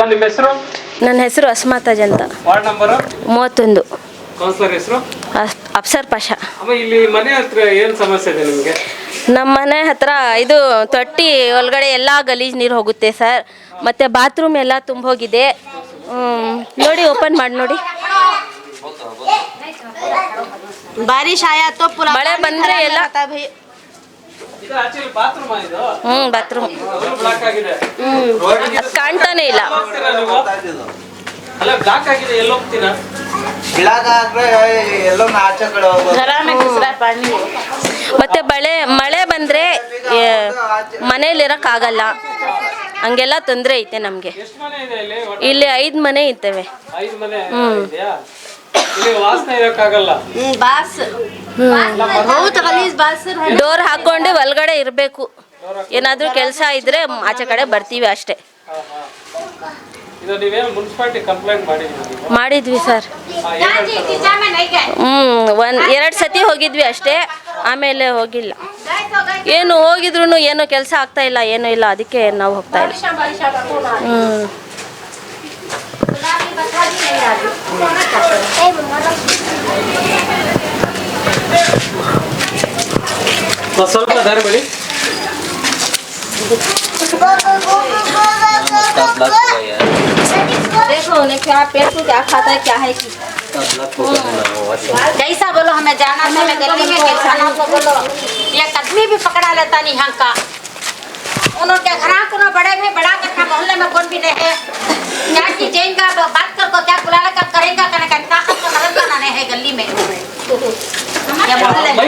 ಅಮ್ಮ ನಿಮ್ಮ ಹೆಸರು ನನ್ನ ಹೆಸರು ಅಸ್ಮಾತಾಜ್ ಅಂತ ವಾರ್ಡ್ ನಂಬರ್ ಮೂವತ್ತೊಂದು ಕೌನ್ಸಿಲರ್ ಹೆಸರು ಅಸ್- ಅಫ್ಸರ್ ಪಾಷಾ ಅಮ್ಮ ಇಲ್ಲಿ ಮನೆ ಹತ್ರ ಏನ್ ಸಮಸ್ಯೆ ಇದೆ ನಿಮ್ಗೆ ನಮ್ಮ ಮನೆ ಹತ್ರ ಇದು ತೊಟ್ಟಿ ಒಳಗಡೆ ಎಲ್ಲ ಗಲೀಜು ನೀರು ಹೋಗುತ್ತೆ ಸರ್ ಮತ್ತು ಬಾತ್ರೂಮ್ ಎಲ್ಲ ತುಂಬ ಹೋಗಿದೆ ಹ್ಮ್, ನೋಡಿ ಓಪನ್ ಮಾಡಿ ನೋಡಿ बारिश आया तो पूरा ಮಳೆ पानी ಬಂದ್ರೆ खराब ಎಲ್ಲ ಹ್ಮ್ ಬಾತ್ರೂಮ್ ಹ್ಮ್. ಕಾಣ್ತಾನೆ ಇಲ್ಲ. ಮತ್ತೆ ಬಳೆ ಮಳೆ ಬಂದ್ರೆ ಮನೇಲಿರಕ್ ಆಗಲ್ಲ. ಹಂಗೆಲ್ಲ ತೊಂದರೆ ಐತೆ ನಮ್ಗೆ. ಇಲ್ಲಿ? ಐದ್ ಮನೆ ಇದ್ದೇವೆ ಹ್ಮ್. ಬಾಸ್. ಡೋರ್ ಹಾಕೊಂಡು ಒಳಗಡೆ ಇರಬೇಕು. ಏನಾದ್ರೂ ಕೆಲಸ ಇದ್ರೆ ಆಚೆ ಕಡೆ ಬರ್ತೀವಿ ಅಷ್ಟೇ. ಮಾಡಿದ್ವಿ ಸರ್. ಹ್ಮ್ ಒಂದ್ ಎರಡು ಸತಿ ಹೋಗಿದ್ವಿ ಅಷ್ಟೇ. ಆಮೇಲೆ ಹೋಗಿಲ್ಲ. ಏನು ಹೋಗಿದ್ರು ಏನು ಕೆಲಸ ಆಗ್ತಾ ಇಲ್ಲ ಏನು ಇಲ್ಲ ಅದಕ್ಕೆ ನಾವು ಹೋಗ್ತಾ ಇಲ್ಲ. ಹ್ಮ್. फ़सल का धर बड़ी देखो उन्हें क्या पेट को क्या खाता है क्या है कि। जैसा बोलो हमें जाना था मैं गली में कैसा ना तो बोलो। ये कदमी भी पकड़ा लेता नहीं यहाँ का। उन्होंने घरा को बड़े में बड़ा करना मोहल्ले में कौन भी नहीं है। क्या कीजिएगा बात कर को क्या बुलाने का करेगा करने का क्या हमको मदद बनाने है गली में। या मोहल्ले में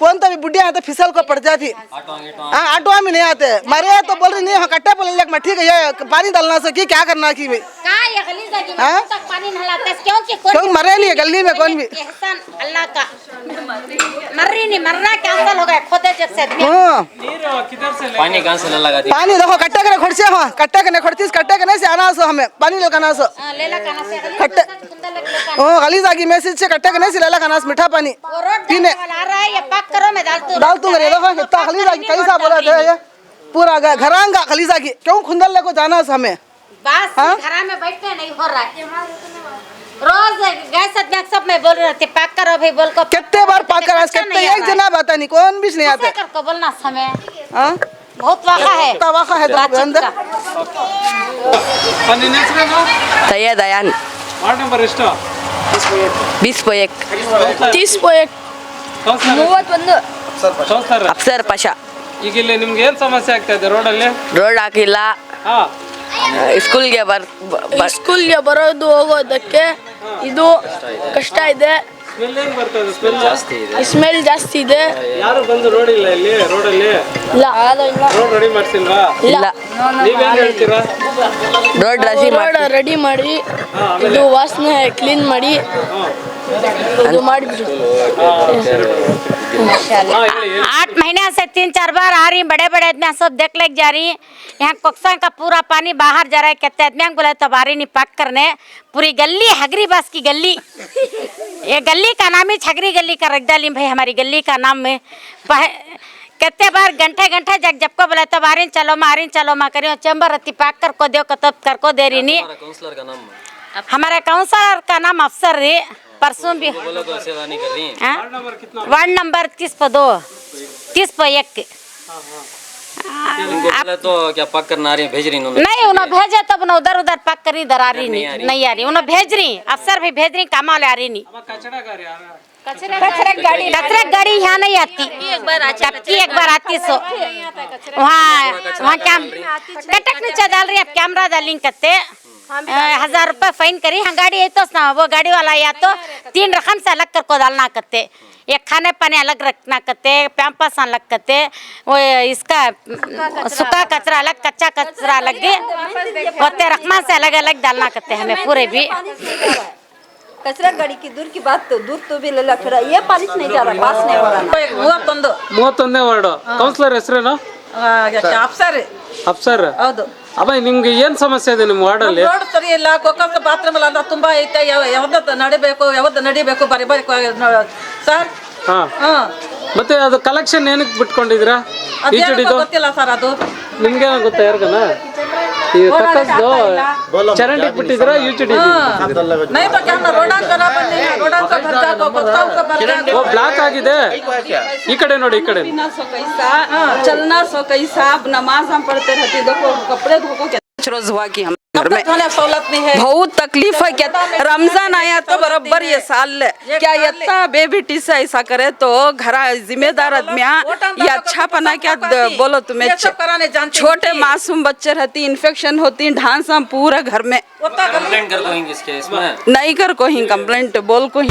फ़ोन तो अभी बुढ़िया आते तो फिसल को पड़ जाती। हाँ ऑटो में नहीं आते। मरे तो बोल रही नहीं कट्टे पर ले ठीक है पानी डालना सकी क्या करना की हाँ? क्यों मरे नहीं गली में कौन भी? अल्लाह का। मर रही नहीं मरना कैंसल हो गया जब से हाँ। पानी कहाँ से लगा पानी देखो कट्टे करे खोड़से हो कट्टे के खोड़तीस कट्टे के नहीं से आना सो हमें। पानी लगाना सो। कट्टे ओ गली जागी मैसेज से कट्टे के नहीं से लेला खाना मीठा पानी। पीने। डालने वाला आ रहा है ये पैक करो मैं डाल दूँ डाल तू करे देखो कितना खलीज आगी कैसा बोला थे ये पूरा गा- घरांगा खलीज आगी क्यों खुंदल लेको जाना है हमें बस हाँ? घरा में बैठते नहीं हो रहा है रोज गैस अध्यक्ष सब मैं बोल रहे थे पैक करो भाई बोल को कितने बार पाक करा कितने एक जना बता नहीं कौन भी नहीं आते कर को बोलना समय हाँ बहुत वाका है कितना वाका है तो बातचीत अंदर का। ನಿನ್ನ ಹೆಸರೇನು ಸಯ್ಯದ್ ಅಯಾನ್ ವಾರ್ಡ್ ನಂಬರ್ ಎಷ್ಟು ಬಿಸ್ ಪೊಯಕ್ ತೀಸ್ ಕೌನ್ಸಿಲರ್ ಮೂವತ್ತೊಂದು. ಪಶ ಅಫ್ಸರ್ ಪಾಷಾ. ಈಗ ಇಲ್ಲಿ ನಿಮ್ಗೆ ಏನ್ ಸಮಸ್ಯೆ ಆಗ್ತಾ ಇದೆ ರೋಡ್ ಅಲ್ಲಿ ರೋಡ್ ಹಾಕಿಲ್ಲ. ಹಾ. ಸ್ಕೂಲ್ಗೆ ಬರ್ ಬ- ಸ್ಕೂಲ್ಗೆ ಬರೋದು ಹೋಗೋದಕ್ಕೆ ಇದು ಕಷ್ಟ ಇದೆ. ಸ್ಮೆಲ್ ಏನ್ ಬರ್ತಾ ಇದೆ? ಸ್ಮೆಲ್ ಜಾಸ್ತಿ ಇದೆ. ಸ್ಮೆಲ್ ಜಾಸ್ತಿ ಇದೆ. ಯಾರು ಬಂದು ರೋಡ್ ಇಲ್ಲ ಇಲ್ಲಿ ರೋಡಲ್ಲಿ? ಇಲ್ಲ. ರೋಡ್ ರೆಡಿ ಮಾಡ್ಸಿಲ್ವಾ? ಇಲ್ಲ. ನೀವೇನ್ ಹೇಳ್ತೀರಾ? ರೋಡ್ ರಸಿ ರೋಡ್ ರೆಡಿ ಮಾಡಿ ಹಾ, ಆಮೇಲೆ ಇದು ವಾಸನೆ ಕ್ಲೀನ್ ಮಾಡಿ ಹಾ. ಇದು ಮಾಡಿಬಿಡಿ ಹಾ, ಸರಿ. ಹಾ, ಹೇಳಿ, ಹೇಳಿ. आठ महीने से तीन चार बार आ रही बड़े बड़े आदमी सब देख लेके जा रही यहाँ कोक्सा का पूरा पानी बाहर जा रहा है कहते आदमी बोले तो आ रही नहीं पैक करने पूरी गली हगरी बास की गली ये गली का नाम ही छगरी गली का रख डाली भाई हमारी गली का नाम में पह- कत्ते बार घंटे घंटे जग जब को बोला तो मारिन चलो मारिन चलो माँ करियो चैम्बर अति पैक कर को दियो कतब कर को दे रही नहीं काउंसलर का नाम हमारे काउंसलर का नाम अफसर रही परसों भी। वन हाँ? नंबर तीस पर दो। तीस पर एक। हाँ। तो क्या पक कर नारी भेज रही नहीं उन्हें भेजा तब तो न उधर उधर पक कर इधर आ नहीं आ रही। उन्हें भेज रही अफसर भी भेज रही काम वाले आ रही नहीं कचरे गाड़ी कचरे गाड़ी यहाँ नहीं आती एक बार आती एक बार आती सो वहाँ वहाँ क्या कटक नीचे डाल रही अब कैमरा डालिंग करते हज़ार रुपए फाइन करी हाँ गाड़ी है तो वो गाड़ी वाला या तो तीन रकम से अलग कर को डालना करते एक खाने पानी अलग रखना करते पैम्पस अलग करते वो इसका सूखा कचरा अलग कच्चा कचरा अलग होते रकमा से अलग अलग डालना करते हमें पूरे भी ಕಸರ ಗಾಡಿಕ್ಕೆ ದುರ್ಕಿ ಬಾತು ದೂರ್ತು ತುಬಿಲ್ಲ ಏ ಪಾಲಿಸ್ ನೈಜಾರ ಪಾಸ್ ಮೂವತ್ತೊಂದು. ಮೂವತ್ತೊಂದನೇ ವಾರ್ಡ್. ಕೌನ್ಸಿಲರ್ ಹೆಸರೇನು? ಅಫ್ಸರ್. ಅಪ್ಸರ್ ಹೌದು. ಅಬ್ಬ ನಿಮ್ಗೆ ಏನ್ ಸಮಸ್ಯೆ ಇದೆ ನಿಮ್ಮ ವಾರ್ಡಲ್ಲಿ? ರೋಡ್ ಸರಿ ಇಲ್ಲ ಕೊಕ್ಕಸ ಬಾತ್ರೂಮ್ ಅಲ್ಲ ಅಂದ್ರೆ ತುಂಬಾ ಐತೆ. ಯಾವ್ದ ನಡಿಬೇಕು ಯಾವ್ದ ನಡಿಬೇಕು? ಬರಿ ಸರ್? ಹಾ. ಮತ್ತೆ ಅದು ಕಲೆಕ್ಷನ್ ಏನಕ್ಕೆ ಬಿಟ್ಕೊಂಡಿದ್ದೀರಾ? ಗೊತ್ತಿಲ್ಲ ಸರ್ ಅದು. ನಿಮ್ಗೆ ಗೊತ್ತಾ ಯಾರಿಗನ? ಈ ಕಕ್ಕಸ್ದು ಚರಂಡಿ ಬಿಟ್ಟಿದ್ದೀರಾ ಯು ಚುಡಿ नहीं तो क्या ना रोडान करा बन्नी रोडान का भर जाको बस्ता उसका भर जाको ಓ ಬ್ಲಾಕ್ ಆಗಿದೆ ಈ ಕಡೆ ನೋಡಿ ಈ ಕಡೆ सो कैसा चलना सो कैसा अब नमाज हम पढ़ते रहते देखो कपड़े धोको रोज हुआ कि हम घर में नहीं है। बहुत तकलीफ़ है क्या? रमज़ान आया तो बराबर ये साल ले क्या इतना बेबी से ऐसा करे तो घर जिम्मेदार आदमी ये अच्छा पना क्या बोलो तुम्हें? छोटे मासूम बच्चे रहती इन्फेक्शन होती ढांस पूरा घर में। कंप्लेंट कर दो इसके इसमें? नहीं कर कोई कंप्लेंट बोल कोई।